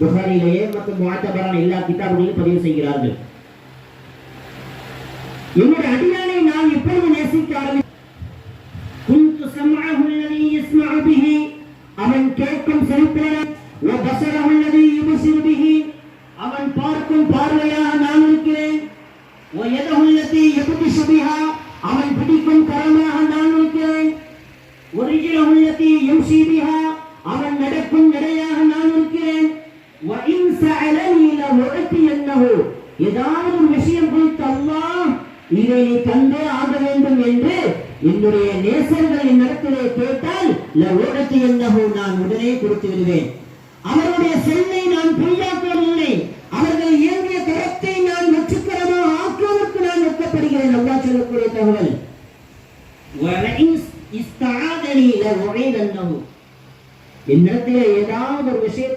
புகாரிலேயே மற்றும் முஆத்தபரான எல்லா கிதாபுகளிலும் பதிவு செய்கிறார்கள். என்னுடைய அடியானை நான் எப்பொழுது நேசிக்க ஆரம்பி அவன் கேட்கும் செவிப்புலன் அவன் பார்க்கும் பார்வையாக நான் இருக்கிறேன். அவன் பிடிக்கும் கரமாக நான் இருக்கிறேன். ஒரு உள்ளத்தை யம்சி பிஹா அவன் நடக்கும் நடையாக நான் இருக்கிறேன் வ இன் வழக்கு என்னவோ ஏதாவது ஒரு விஷயம் குறித்து இதை நீ தந்தே ஆக வேண்டும் என்று என்னுடைய நேசர்களை நடத்திலே கேட்டால் லோகத்து என்னவோ நான் உடனே கொடுத்து விடுவேன். அவருடைய செல்லை நான் பொய்யாக்கவில்லை அவர்கள் இயங்கிய தரத்தை நான் வெற்றிகரமாக ஆக்குவதற்கு நான் வெட்டப்படுகிறேன் அல்லா சொல்லக்கூடிய தகவல். என்னிடத்தில் ஏதாவது ஒரு விஷயத்தை